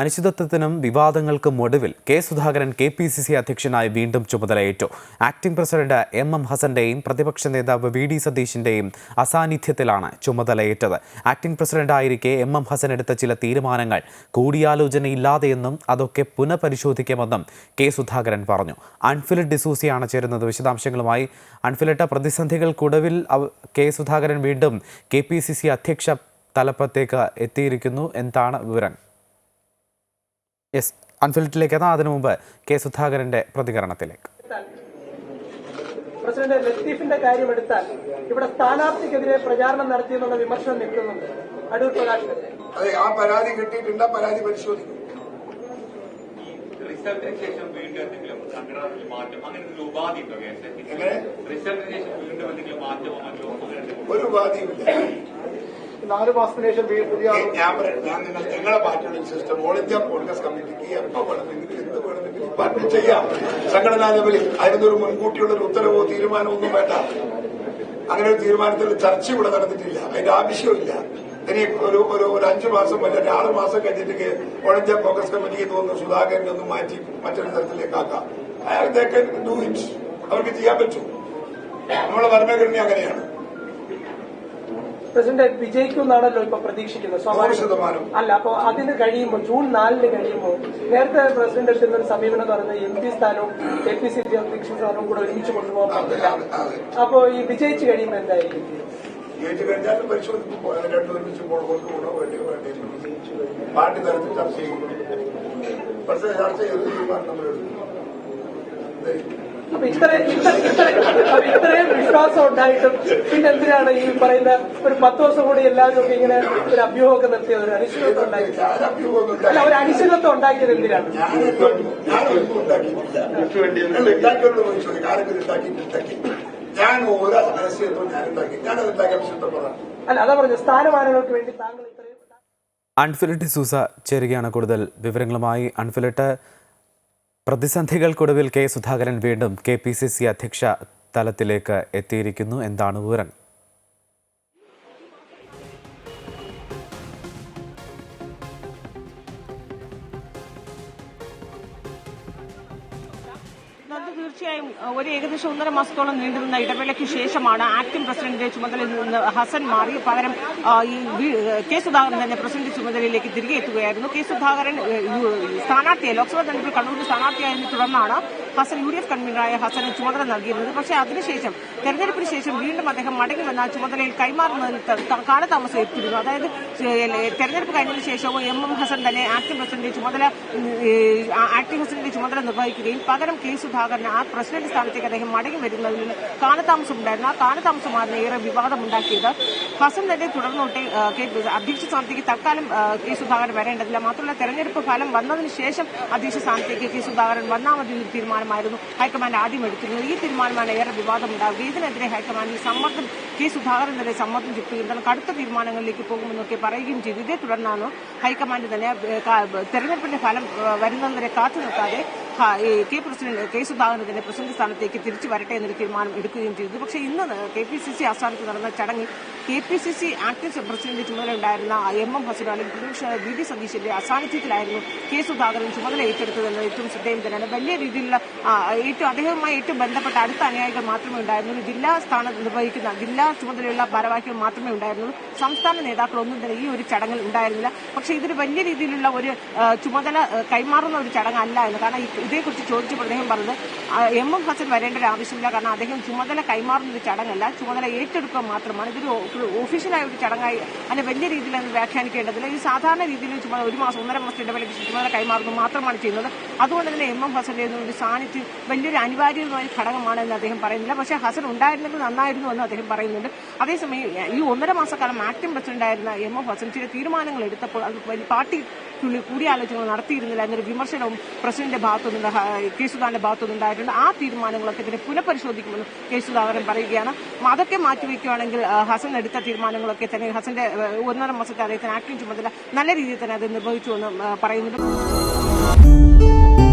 അനിശ്ചിതത്വത്തിനും വിവാദങ്ങൾക്കും ഒടുവിൽ K Sudhakaran K P C C അധ്യക്ഷനായി വീണ്ടും ചുമതലയേറ്റു. ആക്ടിംഗ് പ്രസിഡന്റ് എം എം ഹസന്റെയും പ്രതിപക്ഷ നേതാവ് വി ഡി സതീഷിന്റെയും അസാന്നിധ്യത്തിലാണ് ചുമതലയേറ്റത്. ആക്ടിംഗ് പ്രസിഡന്റായിരിക്കെ എം എം ഹസൻ എടുത്ത ചില തീരുമാനങ്ങൾ കൂടിയാലോചനയില്ലാതെയെന്നും അതൊക്കെ പുനഃപരിശോധിക്കുമെന്നും കെ സുധാകരൻ പറഞ്ഞു. അൺഫിലിറ്റ് ഡിസൂസിയാണ് ചേരുന്നത്. വിശദാംശങ്ങളുമായി അൺഫിലിറ്റ് പ്രതിസന്ധികൾക്കൊടുവിൽ കെ സുധാകരൻ വീണ്ടും കെ പി സി സി അധ്യക്ഷ തലപ്പത്തേക്ക് എത്തിയിരിക്കുന്നു. എന്താണ് വിവരം? യെസ് അൺഫിൽറ്റിലേക്ക് എത്താം അതിനു മുമ്പ് കെ സുധാകരന്റെ പ്രതികരണത്തിലേക്ക്. പ്രസിഡന്റ് ലത്തീഫിന്റെ കാര്യം എടുത്താൽ ഇവിടെ സ്ഥാനാർത്ഥിക്കെതിരെ പ്രചാരണം നടത്തിയെന്നുള്ള വിമർശനം നിൽക്കുന്നുണ്ട്. അടൂർ പ്രകാശ് അതെ ആ പരാതി കിട്ടിയിട്ടുണ്ട് ആ പരാതി പരിശോധിക്കും. റിസൾട്ടിന് ശേഷം വീണ്ടും എന്തെങ്കിലും സംഘടനയിൽ മാറ്റം അങ്ങനെ ഒരു ഉപാധി ഉണ്ടോ? കേസ് എങ്ങനെ? റിസൾട്ടിന് ശേഷം വീണ്ടും എന്തെങ്കിലും മാറ്റമോ മറ്റോ അങ്ങനെ ഒരു ഉപാധിയുമില്ല. നാല് മാസത്തിന് ശേഷം പുതിയ ഞാൻ ഞാൻ നിങ്ങൾ പാർട്ടിയുടെ സിസ്റ്റം ഓൾ ഇന്ത്യ കോൺഗ്രസ് കമ്മിറ്റിക്ക് എപ്പോ വേണമെങ്കിലും എന്ത് വേണമെങ്കിലും പാർട്ടി ചെയ്യാം. സംഘടനാ ലെവലിൽ അതിനൊരു മുൻകൂട്ടിയുള്ള ഒരു ഉത്തരവോ തീരുമാനമോ ഒന്നും വേണ്ട. അങ്ങനെ ഒരു തീരുമാനത്തിൽ ചർച്ച ഇവിടെ നടന്നിട്ടില്ല. അതിന്റെ ആവശ്യമില്ല ഇനി ഒരു ഒരു ഒരു അഞ്ചു മാസം അല്ലെങ്കിൽ ആറ് മാസം കഴിഞ്ഞിട്ട് ഓൾ ഇന്ത്യ കോൺഗ്രസ് കമ്മിറ്റിക്ക് തോന്നുന്നു സുധാകരനെ ഒന്ന് മാറ്റി മറ്റൊരു തരത്തിലേക്ക് ആക്കാം. അയാൾ ഡു ഇറ്റ് അവർക്ക് ചെയ്യാൻ പറ്റും. നമ്മളെ ഭരണഘടന അങ്ങനെയാണ്. പ്രസിഡന്റ് വിജയിക്കുമെന്നാണല്ലോ ഇപ്പൊ പ്രതീക്ഷിക്കുന്നത്. സ്വാഭാവികം. അല്ല അപ്പൊ അതിന് കഴിയുമ്പോൾ ജൂൺ നാലിന് കഴിയുമ്പോൾ നേരത്തെ പ്രസിഡന്റ് എടുക്കുന്ന ഒരു സമീപനം എന്ന് പറയുന്നത് എം പി സ്ഥാനവും എ പി സി സി അധ്യക്ഷ സ്ഥാനവും കൂടെ ഒരുമിച്ച് കൊണ്ടുപോകാൻ പറ്റില്ല. അപ്പോ ഈ വിജയിച്ചു കഴിയുമ്പോൾ എന്തായിരിക്കും? ജയിച്ചു കഴിഞ്ഞാൽ പരിശോധിക്കുമ്പോൾ അത് രണ്ടു ഒരുമിച്ച് കൊണ്ടു വേണ്ടി വേണ്ടി പാർട്ടി തലത്തിൽ ചർച്ച ചെയ്യുന്നു പക്ഷേ ചർച്ച ചെയ്ത് തീരുമാനം നമ്മളെടുക്കും. അപ്പൊ ഇത്ര ഇത്ര ഇത്ര അപ്പൊ ഇത്രയും വിശ്വാസം ഉണ്ടായിട്ടും പിന്നെ എന്തിനാണ് ഈ പറയുന്ന ഒരു പത്ത് ദിവസം കൂടി എല്ലാവരും ഒക്കെ ഇങ്ങനെ ഒരു അഭ്യൂഹമൊക്കെ നിർത്തിയത് ഒരു അനിശ്ചിതത്വം ഉണ്ടാക്കി ഞാൻ അഭ്യൂഹമൊന്നും അല്ല ഒരു അനിശ്ചിതത്വം ഉണ്ടാക്കിയത് എന്തിനാണ്? ഞാൻ ഓരോ ഉണ്ടാക്കി. അല്ല അതാ പറഞ്ഞു സ്ഥാനമാനങ്ങൾക്ക് വേണ്ടി താങ്കൾ ഇത്രയും അൺഫിലിറ്റ് സൂസ ചേരുകയാണ് കൂടുതൽ വിവരങ്ങളുമായി. അൺഫിലിറ്റ് പ്രതിസന്ധികൾക്കൊടുവിൽ കെ സുധാകരൻ വീണ്ടും കെ പി സി സി അധ്യക്ഷ തലത്തിലേക്ക് എത്തിയിരിക്കുന്നു. എന്താണ് വിവരം തീർച്ചയായും ഒരു ഏകദേശം ഒന്നര മാസത്തോളം നീണ്ടുനിന്ന ഇടവേളയ്ക്ക് ശേഷമാണ് ആക്ടിംഗ് പ്രസിഡന്റിന്റെ ചുമതലയിൽ നിന്ന് ഹസൻ മാറി പകരം ഈ കെ സുധാകരൻ തന്നെ പ്രസിഡന്റ് ചുമതലയിലേക്ക് തിരികെ എത്തുകയായിരുന്നു. കെ സുധാകരൻ സ്ഥാനാർത്ഥിയായി ലോക്സഭാ തെരഞ്ഞെടുപ്പിൽ കണ്ണൂരിൽ സ്ഥാനാർത്ഥിയായതിനെ തുടർന്നാണ് ഹസൻ യു ഡി എഫ് കൺവീനറായ ഹസന് ചുമതല നൽകിയിരുന്നത് പക്ഷേ അതിനുശേഷം തെരഞ്ഞെടുപ്പിന് ശേഷം വീണ്ടും അദ്ദേഹം മടങ്ങി വന്ന ചുമതലയിൽ ത- കാലതാമസം എത്തിയിരുന്നു അതായത് തെരഞ്ഞെടുപ്പ് കഴിഞ്ഞതിന് ശേഷവും എം എം ഹസൻ തന്നെ ആക്ടിംഗ് പ്രസിഡന്റ് ചുമതല ആക്ടിംഗ് പ്രസിഡന്റ് ചുമതല നിർവഹിക്കുകയും പകരം കെ സുധാകരൻ ആ പ്രസിഡന്റ് സ്ഥാനത്തേക്ക് അദ്ദേഹം മടങ്ങി വരുന്നതിൽ കാലതാമസം ഉണ്ടായിരുന്നു. ആ കാലതാമസമാണ് ഏറെ വിവാദമുണ്ടാക്കിയത് ഹസൻ തന്നെ തുടർന്നോട്ടെ അധ്യക്ഷ സ്ഥാനത്തേക്ക് തൽക്കാലം കെ സുധാകരൻ വരേണ്ടതില്ല. മാത്രമല്ല തെരഞ്ഞെടുപ്പ് ഫലം വന്നതിന് ശേഷം അധ്യക്ഷ സ്ഥാനത്തേക്ക് കെ സുധാകരൻ വന്നാൽ മതി എന്നൊരു തീരുമാനമായിരുന്നു ഹൈക്കമാൻഡ് ആദ്യം എടുത്തിരുന്നത്. ഈ തീരുമാനമാണ് ഏറെ വിവാദമുണ്ടാവുക ഇതിനെതിരെ ഹൈക്കമാൻഡിൽ സമ്മർദ്ദം കെ സുധാകരൻ തന്നെ സമ്മർദ്ദം ചുറ്റുകയും കടുത്ത തീരുമാനങ്ങളിലേക്ക് പോകുമെന്നൊക്കെ പറയുകയും ചെയ്തു. ഇതേ തുടർന്നാണ് ഹൈക്കമാൻഡ് തന്നെ തെരഞ്ഞെടുപ്പിന്റെ ഫലം വരുന്നതുവരെ കാത്തു നിൽക്കാതെ ഈ K president K Sudhakaran president സ്ഥാനത്തേക്ക് തിരിച്ചു വരട്ടെ എന്നൊരു തീരുമാനം എടുക്കുകയും ചെയ്തു. പക്ഷേ ഇന്ന് കെ പി സി സി ആസ്ഥാനത്ത് നടന്ന ചടങ്ങിൽ K P C C active president ചുമതല ഉണ്ടായിരുന്ന എം എം ഹസൻ അല്ലെങ്കിൽ പ്രതിപക്ഷ ബി ഡി സതീശന്റെ അസാന്നിധ്യത്തിലായിരുന്നു കെ സുധാകരൻ ചുമതല ഏറ്റെടുത്തതെന്ന് ഏറ്റവും ശ്രദ്ധേയം തന്നെയാണ്. വലിയ രീതിയിലുള്ള ഏറ്റവും അദ്ദേഹവുമായി ഏറ്റവും ബന്ധപ്പെട്ട അടുത്ത അനുയായികൾ മാത്രമേ ഉണ്ടായിരുന്നുള്ളൂ. ജില്ലാ സ്ഥാനം നിർവഹിക്കുന്ന ജില്ലാ ചുമതലയുള്ള ഭാരവാഹികൾ മാത്രമേ ഉണ്ടായിരുന്നുള്ളൂ. സംസ്ഥാന നേതാക്കളൊന്നും തന്നെ ഈ ഒരു ചടങ്ങിൽ ഉണ്ടായിരുന്നില്ല. പക്ഷെ ഇതൊരു വലിയ രീതിയിലുള്ള ഒരു ചുമതല കൈമാറുന്ന ഒരു ചടങ്ങല്ല എന്ന്. കാരണം ഇതേക്കുറിച്ച് ചോദിച്ചപ്പോൾ അദ്ദേഹം പറഞ്ഞത് എം എം ഹസൻ വരേണ്ട ഒരു ആവശ്യമില്ല. കാരണം അദ്ദേഹം ചുമതല കൈമാറുന്ന ഒരു ചടങ്ങല്ല. ചുമതല ഏറ്റെടുക്കുക മാത്രമാണ്. ഇതൊരു ഒഫീഷ്യലായ ഒരു ചടങ്ങായി അല്ലെ വലിയ രീതിയിൽ വ്യാഖ്യാനിക്കേണ്ടതില്ല. ഈ സാധാരണ രീതിയിൽ ചുമതല ഒരു മാസം ഒന്നര മാസത്തെ ഇടവേളയ്ക്ക് ചുമതല കൈമാറുന്നത് മാത്രമാണ് ചെയ്യുന്നത്. അതുകൊണ്ട് തന്നെ എം എം ഹസന്റെ ഒരു സാന്നിധ്യം വലിയൊരു അനിവാര്യമായ ഘടകമാണെന്ന് അദ്ദേഹം പറയുന്നില്ല. പക്ഷേ ഹസൻ ഉണ്ടായിരുന്നെങ്കിൽ നന്നായിരുന്നു എന്ന് അദ്ദേഹം പറയുന്നുണ്ട്. അതേസമയം ഈ ഒന്നര മാസക്കാലം ആക്ടിംഗ് പ്രസിഡന്റായിരുന്ന എം എം ഹസൻ ചില തീരുമാനങ്ങൾ എടുത്തപ്പോൾ അത് പാർട്ടി കൂടിയാലോചനകൾ നടത്തിയിരുന്നില്ല എന്നൊരു വിമർശനവും പ്രസിഡന്റിന്റെ ഭാഗത്തുനിന്ന് കെ സുധാന്റെ ഭാഗത്തുനിന്നുണ്ടായിട്ടുണ്ട് ആ തീരുമാനങ്ങളൊക്കെ ഇതിനെ പുനഃപരിശോധിക്കുമെന്ന് കെ സുധാകരൻ പറയുകയാണ്. അതൊക്കെ മാറ്റിവെക്കുകയാണെങ്കിൽ ഹസൻ എടുത്ത തീരുമാനങ്ങളൊക്കെ തന്നെ ഹസന്റെ ഒന്നര മാസത്തെ അദ്ദേഹത്തിന് ആക്ടിംഗ് ചുമതല നല്ല രീതിയിൽ തന്നെ അത് നിർവഹിച്ചു എന്ന് പറയുന്നുണ്ട്. Música